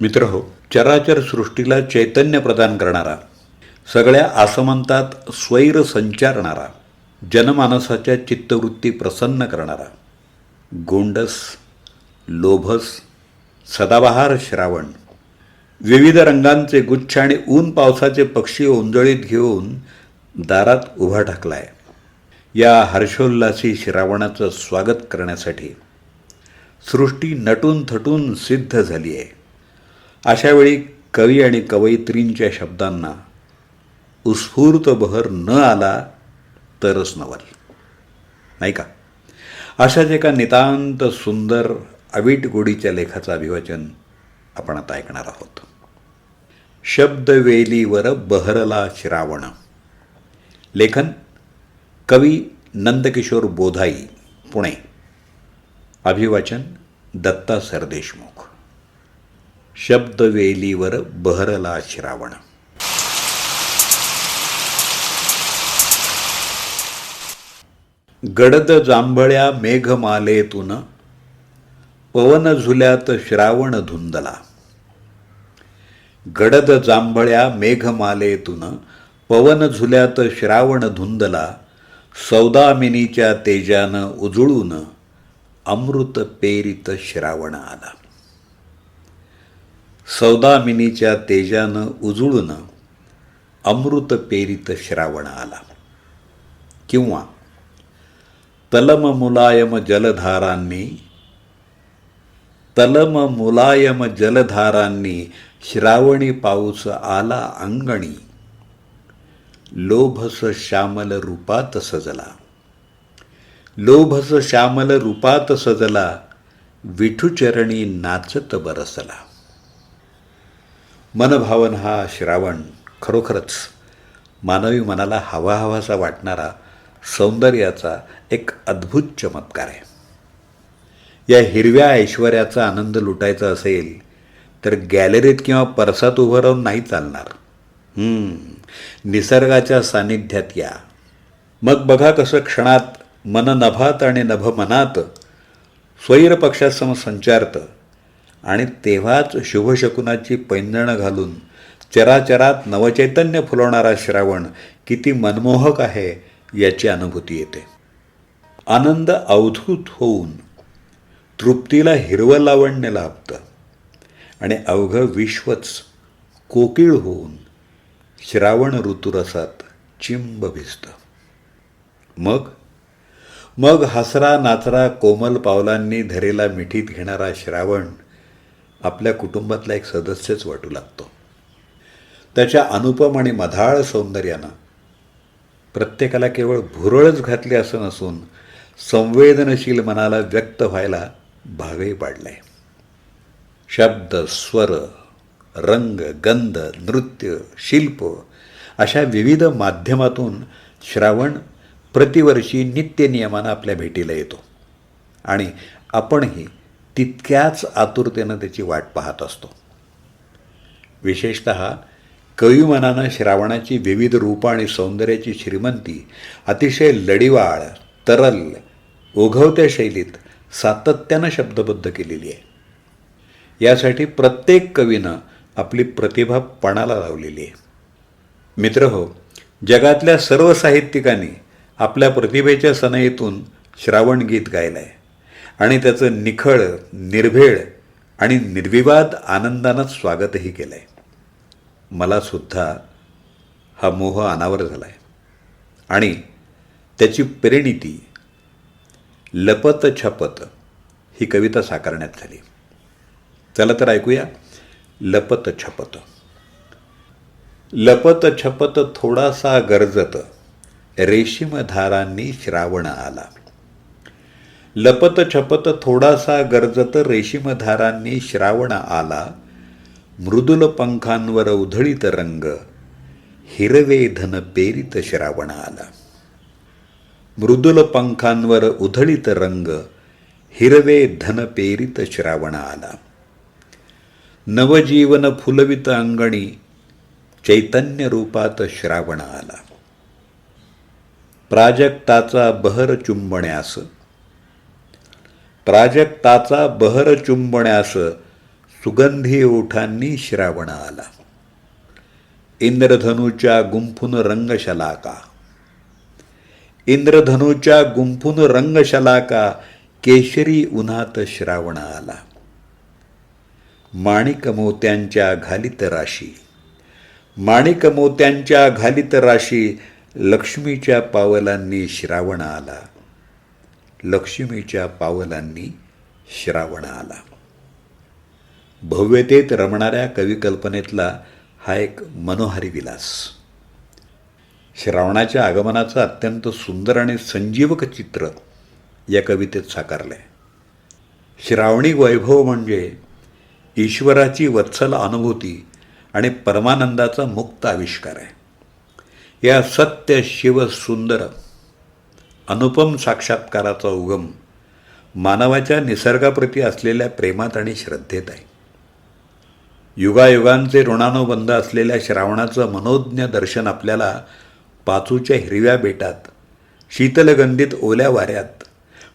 मित्र हो चराचर सृष्टीला चैतन्य प्रदान करणारा सगळ्या आसमंतात स्वैर संचारणारा जनमानसाच्या चित्तवृत्ती प्रसन्न करणारा गोंडस लोभस सदाबहार श्रावण विविध रंगांचे गुच्छ आणि ऊन पावसाचे पक्षी ओंजळीत घेऊन दारात उभा ठाकलाय. या हर्षोल्लासी श्रावणाचं स्वागत करण्यासाठी सृष्टी नटून थटून सिद्ध झाली आहे अशावेळी कवी आणि कवयित्रींच्या शब्दांना उत्स्फूर्त बहर न आला तरच नवल. नाही का? अशाच एका नितांत सुंदर अवीट गोडीच्या लेखाचं अभिवाचन आपण आता ऐकणार आहोत. शब्दवेलीवर बहरला श्रावण. लेखन कवी नंदकिशोर बोधाई पुणे. अभिवाचन दत्ता सरदेशमुख. शब्दवेलीवर बहरला श्रावण. गडद जांभळ्या मेघमालेतून पवन झुल्यात श्रावण धुंदला. गडद जांभळ्या मेघमालेतून पवन झुल्यात श्रावण धुंदला. सौदामिनीच्या तेजानं उजळून अमृत पेरित श्रावण आला. सौदामिनीच्या तेजानं उजळून अमृत पेरित श्रावण आला किंवा तलम मुलायम जलधारांनी तलम मुलायम जलधारांनी श्रावणी पाऊस आला अंगणी. लोभस श्यामल रूपात सजला. लोभस श्यामल रूपात सजला विठुचरणी नाचत बरसला. मनभावन हा श्रावण खरोखरच मानवी मनाला हवाहवासा वाटणारा सौंदर्याचा एक अद्भुत चमत्कार आहे. या हिरव्या ऐश्वर्याचा आनंद लुटायचा असेल तर गॅलरीत किंवा परसात उभं राहून नाही चालणार. निसर्गाच्या सानिध्यात या. मग बघा कसं क्षणात मन नभात आणि नभ मनात स्वैर पक्षासम संचारतं. आणि तेव्हाच शुभशकुनाची पैंजणं घालून चराचरात नवचैतन्य फुलवणारा श्रावण किती मनमोहक आहे याची अनुभूती येते. आनंद अवधूत होऊन तृप्तीला हिरवं लावण्य लाभतं आणि अवघं विश्वच कोकिळ होऊन श्रावण ऋतुरसात चिंब भिजतं. मग? मग हसरा नाचरा कोमल पावलांनी धरेला मिठीत घेणारा श्रावण आपल्या कुटुंबातला एक सदस्यच वाटू लागतो. त्याच्या अनुपम आणि मधाळ सौंदर्यानं प्रत्येकाला केवळ भुरळच घातली असं नसून संवेदनशील मनाला व्यक्त व्हायला भागही पाडलाय. शब्द स्वर रंग गंध नृत्य शिल्प अशा विविध माध्यमातून श्रावण प्रतिवर्षी नित्यनियमानं आपल्या भेटीला येतो. आणि आपणही तितक्याच आतुरतेनं त्याची वाट पाहत असतो. विशेषत कविमनानं श्रावणाची विविध रूपं आणि सौंदर्याची श्रीमंती अतिशय लढीवाळ तरल ओघवत्या शैलीत सातत्यानं शब्दबद्ध केलेली आहे. यासाठी प्रत्येक कवीनं आपली प्रतिभा पणाला लावलेली आहे. मित्र हो जगातल्या सर्व साहित्यिकांनी आपल्या प्रतिभेच्या सनईतून श्रावण गीत गायलं आहे आणि त्याचं निखळ निर्भेळ आणि निर्विवाद आनंदानं स्वागतही केलं आहे मला सुद्धा हा मोह अनावर झाला आहे आणि त्याची परिणिती लपत छपत ही कविता साकारण्यात झाली. चला तर ऐकूया. लपत छपत. लपत छपत थोडासा गरजत रेशीम धारांनी श्रावण आला. लपत छपत थोडासा गरजत रेशीमधारांनी श्रावण आला. मृदुल पंखांवर उधळीत रंग. हिरवे धन पेरित श्रावण आला. मृदुल पंखांवर उधळीत रंग. हिरवे धन पेरित श्रावण आला. नवजीवन फुलवित अंगणी. चैतन्य रूपात श्रावण आला. प्राजक्ताचा बहर चुंबण्यास प्राजक्ताचा बहर चुंबण्यास सुगंधी ओठांनी श्रावण आला. इंद्रधनुच्या गुंफून रंगशलाका. इंद्रधनुच्या गुंफून रंगशलाका केशरी उन्हात श्रावण आला. माणिक मोत्यांच्या घालित राशी. माणिक मोत्यांच्या घालित राशी लक्ष्मीच्या पावलांनी श्रावण आला. लक्ष्मीच्या पावलांनी श्रावण आला. भव्यतेत रमणाऱ्या कविकल्पनेतला हा एक मनोहारी विलास. श्रावणाच्या आगमनाचं अत्यंत सुंदर आणि संजीवक चित्र या कवितेत साकारलं आहे श्रावणी वैभव म्हणजे ईश्वराची वत्सल अनुभूती आणि परमानंदाचा मुक्त आविष्कार आहे. या सत्य शिव सुंदर अनुपम साक्षात्काराचा उगम मानवाच्या निसर्गाप्रती असलेल्या प्रेमात आणि श्रद्धेत आहे. युगायुगांचे ऋणानुबंध असलेल्या श्रावणाचं मनोज्ञ दर्शन आपल्याला पाचूच्या हिरव्या बेटात शीतलगंधित ओल्या वाऱ्यात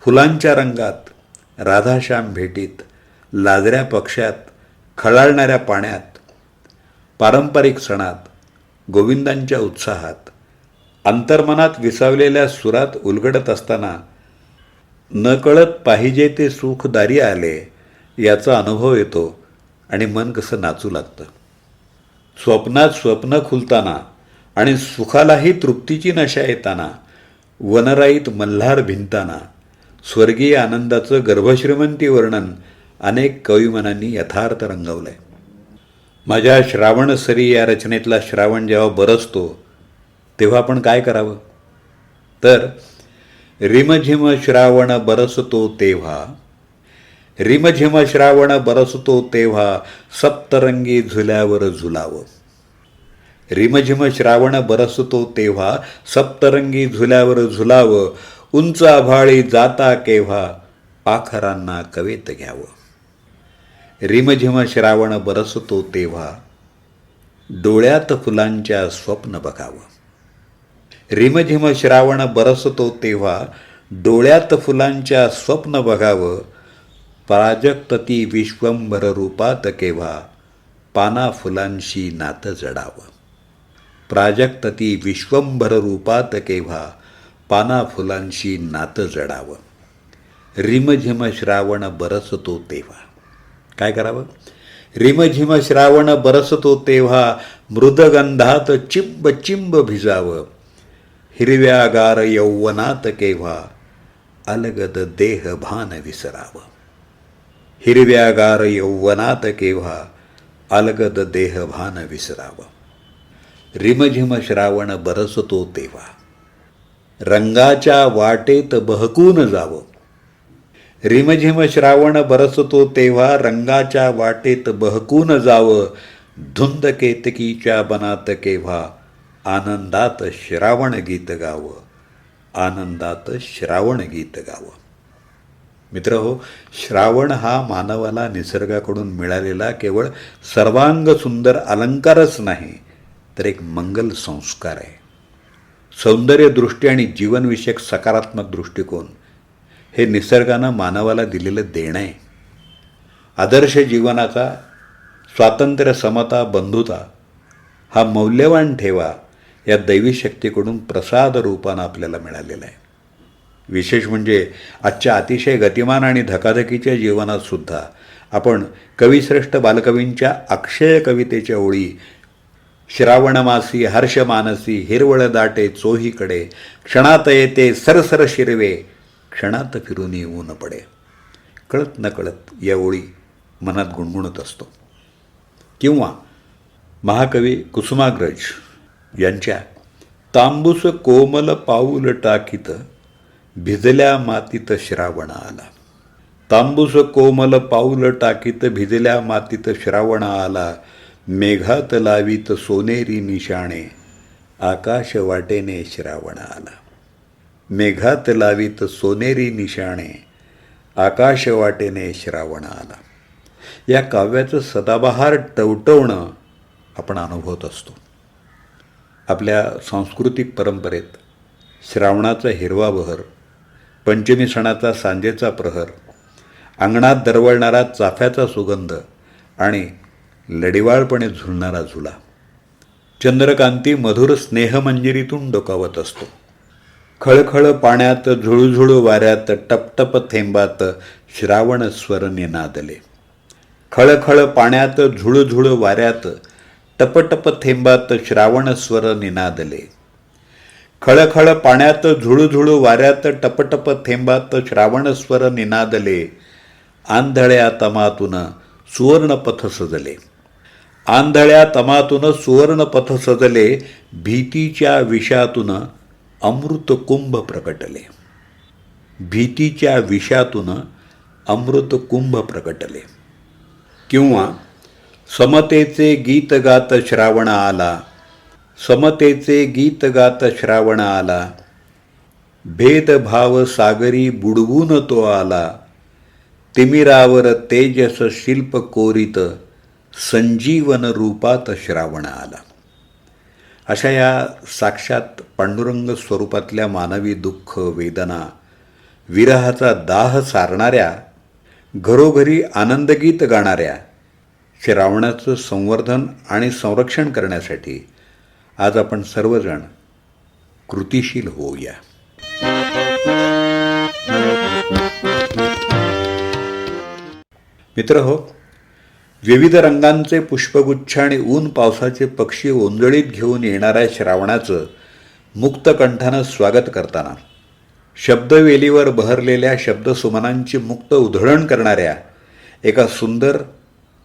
फुलांच्या रंगात राधाश्याम भेटीत लाजऱ्या पक्षात खळाळणाऱ्या पाण्यात पारंपरिक सणात गोविंदांच्या उत्साहात अंतर्मनात विसावलेल्या सुरात उलगडत असताना नकळत पाहिजे ते सुख दारी आले याचा अनुभव येतो आणि मन कसं नाचू लागतं. स्वप्नात स्वप्न खुलताना आणि सुखालाही तृप्तीची नशा येताना वनराईत मल्हार भिंताना स्वर्गीय आनंदाचं गर्भश्रीमंती वर्णन अनेक कविमनांनी यथार्थ रंगवलंय. माझ्या श्रावण सरी या रचनेतला श्रावण जेव्हा बरसतो तेव्हा आपण काय करावं? तर रिमझिम श्रावण बरसतो तेव्हा रिमझिम श्रावण बरसतो तेव्हा सप्तरंगी झुल्यावर झुलावं. रिमझिम श्रावण बरसतो तेव्हा सप्तरंगी झुल्यावर झुलावं. उंच आभाळी जाता केव्हा पाखरांना कवेत घ्यावं. रिमझिम श्रावण बरसतो तेव्हा डोळ्यात फुलांच्या स्वप्न बघावं. रिमझिम श्रावण बरसतो तेव्हा डोळ्यात फुलांच्या स्वप्न बघावं. प्राजक्तती विश्वंभर रूपात केव्हा? पाना फुलांशी नातं जडावं. प्राजक्तती विश्वंभर रूपात केव्हा? पाना फुलांशी नातं जडावं. रिमझिम श्रावण बरसतो तेव्हा. काय करावं? रिमझिम श्रावण बरसतो तेव्हा मृदगंधात चिंब चिंब भिजावं. हिरव्यागार यौवनात केव्हा अलगद देह भान विसरावं हिरव्यागार यौवनात केव्हा अलगद देह भान विसरावं रिमझिम श्रावण बरसतो तेव्हा रंगाच्या वाटेत बहकून जावं रिमझिम श्रावण बरसतो तेव्हा रंगाच्या वाटेत बहकून जावं धुंद केतकीच्या बनात केव्हा आनंदात श्रावण गीत गावं. आनंदात श्रावण गीत गावं. मित्र हो श्रावण हा मानवाला निसर्गाकडून मिळालेला केवळ सर्वांग सुंदर अलंकारच नाही तर एक मंगल संस्कार आहे. सौंदर्यदृष्टी आणि जीवनविषयक सकारात्मक दृष्टिकोन हे निसर्गानं मानवाला दिलेलं देणं आहे. आदर्श जीवनाचा स्वातंत्र्य समता बंधुता हा मौल्यवान ठेवा या दैवी शक्तीकडून प्रसाद रूपानं आपल्याला मिळालेला आहे. विशेष म्हणजे आजच्या अतिशय गतिमान आणि धकाधकीच्या जीवनात सुद्धा आपण कविश्रेष्ठ बालकवींच्या अक्षय कवितेच्या ओळी श्रावणमासी हर्षमानसी हिरवळ दाटे चोहीकडे क्षणात येते सरसर शिरवे क्षणात फिरून ऊन पडे. कळत नकळत या ओळी मनात गुणगुणत असतो. किंवा महाकवी कुसुमाग्रज यांच्या तांबूस कोमल पाऊल टाकीत भिजल्या मातीत श्रावण आला तांबूस कोमल पाऊल टाकीत भिजल्या मातीत श्रावण आला मेघात लावीत सोनेरी निशाणे आकाश वाटेने श्रावण आला मेघात लावीत सोनेरी निशाणे आकाश वाटेने श्रावण आला या काव्याचं सदाबहार टवटवणं आपण अनुभवत असतो. आपल्या सांस्कृतिक परंपरेत श्रावणाचा हिरवा बहर पंचमी सणाचा सांजेचा प्रहर अंगणात दरवळणारा चाफ्याचा सुगंध आणि लडिवाळपणे झुलणारा झुला. चंद्रकांती मधुर स्नेहमंजिरीतून डोकावत असतो. खळखळ पाण्यात झुळझुळू वाऱ्यात टपटप थेंबात श्रावण स्वर निनादले. खळखळ पाण्यात झुळझुळ वाऱ्यात टपटप थेंबात श्रावण स्वर निनादले. खळखळ पाण्यात झुळूझुळू वाऱ्यात टपटप थेंबात श्रावण स्वर निनादले. आंधळ्या तमातून सुवर्णपथ सजले. आंधळ्या तमातून सुवर्णपथ सजले भीतीच्या विषातून अमृत कुंभ प्रकटले. भीतीच्या विषातून अमृत कुंभ प्रकटले. किंवा समतेचे गीत गात श्रावण आला. समतेचे गीत गात श्रावण आला. भेदभाव सागरी बुडवून तो आला. तिमिरावर तेजस शिल्प कोरित संजीवन रूपात श्रावण आला. अशा या साक्षात पांडुरंग स्वरूपातल्या मानवी दुःख वेदना विरहाचा दाह सारणाऱ्या घरोघरी आनंदगीत गाणाऱ्या श्रावणाचं संवर्धन आणि संरक्षण करण्यासाठी आज आपण सर्वजण कृतिशील होऊया. मित्र हो विविध रंगांचे पुष्पगुच्छ आणि ऊन पावसाचे पक्षी ओंजळीत घेऊन येणाऱ्या श्रावणाचं मुक्तकंठानं स्वागत करताना शब्दवेलीवर बहरलेल्या शब्दसुमनांची मुक्त उधळण करणाऱ्या एका सुंदर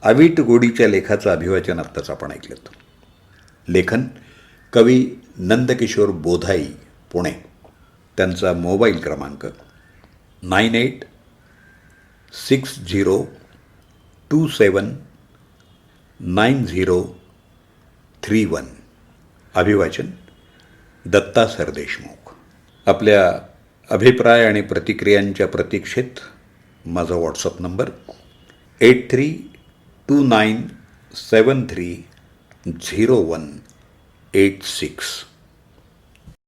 अवीट गोडीच्या लेखाचं अभिवाचन आत्ताच आपण ऐकलं लेखन कवी नंदकिशोर बोधाई पुणे. त्यांचा मोबाईल क्रमांक nine eight six zero two seven nine zero three one. अभिवाचन दत्ता सरदेशमुख आपल्या अभिप्राय आणि प्रतिक्रियांच्या प्रतीक्षेत माझा WhatsApp number eight three two nine seven three zero one eight six